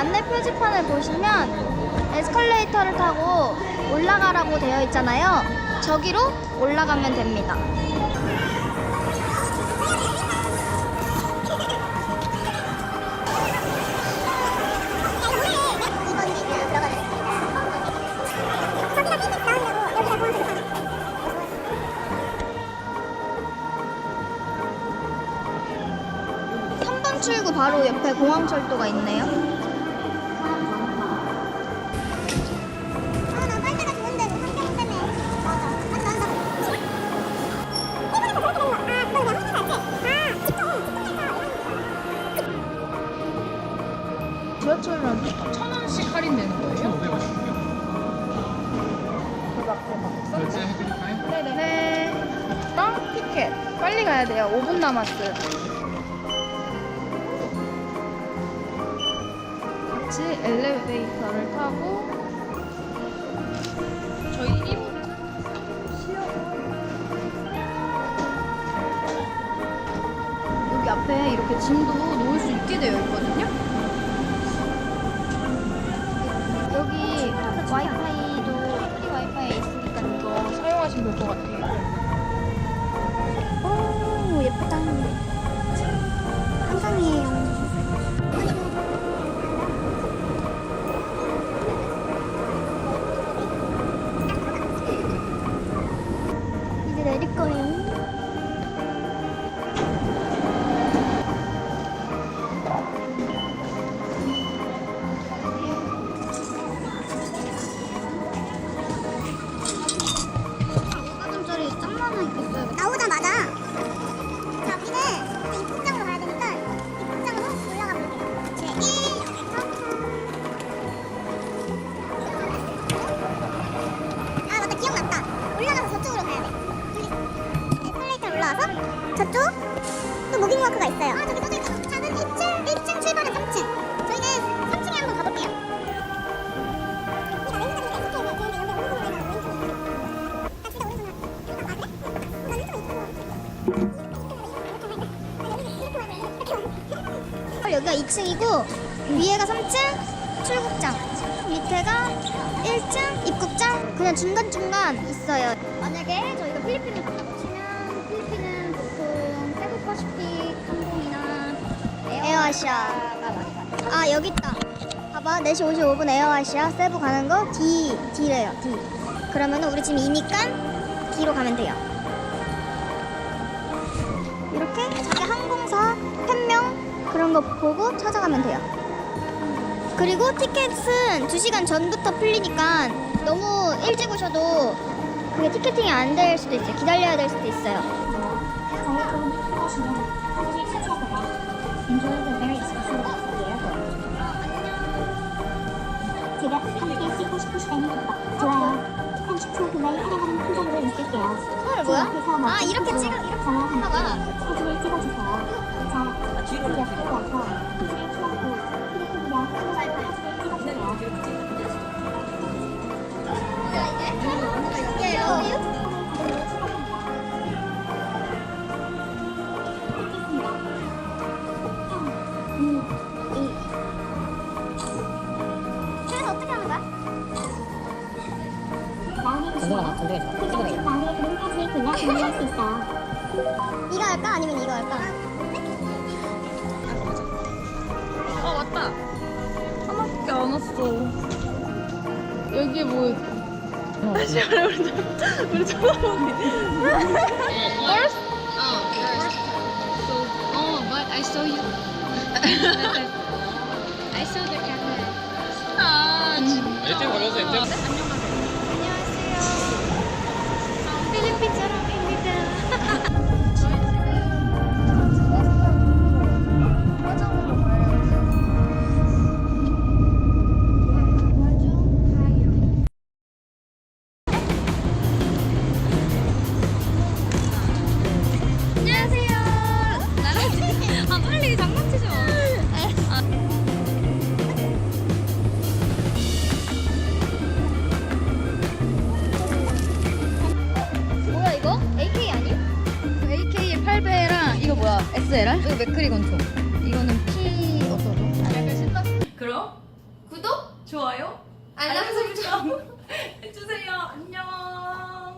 안내 표지판을 보시면 에스컬레이터를 타고 올라가라고 되어 있잖아요. 저기로 올라가면 됩니다. 출구 바로 옆에 공항철도가 있네요. 지하철은 천 원씩 할인되는 거예요? 네. 빵 티켓. 빨리 가야 돼요. 5분 남았어요. 같이 엘리베이터를 타고 저희 1호를 여기 앞에 이렇게 짐도 놓을 수 있게 되어 있거든요. 이제 2층이고 위에가 3층 출국장. 밑에가 1층 입국장. 그냥 중간중간 있어요. 만약에 저희가 필리핀을 간다고 치면 필리핀은 보통 세부 퍼시픽 항공이나 에어아시아가 많이 가요 아 여기 있다. 봐봐. 4시 55분 에어아시아 세부 가는 거 D, D래요 D. 그러면 우리 지금 이니까 D로 가면 돼요 그런 거 보고 찾아가면 돼요. 그리고 티켓은 2시간 전부터 풀리니까 너무 일찍 오셔도 그게 티켓팅이 안 될 수도 있어요. 기다려야 될 수도 있어요. 제가 함께 찍고 싶은 시간이. 좋아요. 30초 그날 촬영하는 표정으로 있을게요. 헐 뭐야? 아 이렇게 찍어 이렇게 하나 봐. 사진을 찍어주세요. 자, 공유할 수 있어요. 이거 할까? 아니면 이거 할까? 어 맞다. 하나밖에 안 왔어. 여기 뭐 다시 말해 우리 좀- 우리 쳐다보니. First? Oh, first. So, oh, but I saw you. I saw the camera. 아, 진짜. 일찍 걸려서 일찍. 그 에랄? 이거 그 맥크리 건초. 이거는 피 어쩌고? 아, 약간 신나. 그럼 구독, 좋아요, 알람 설정 해주세요. 안녕.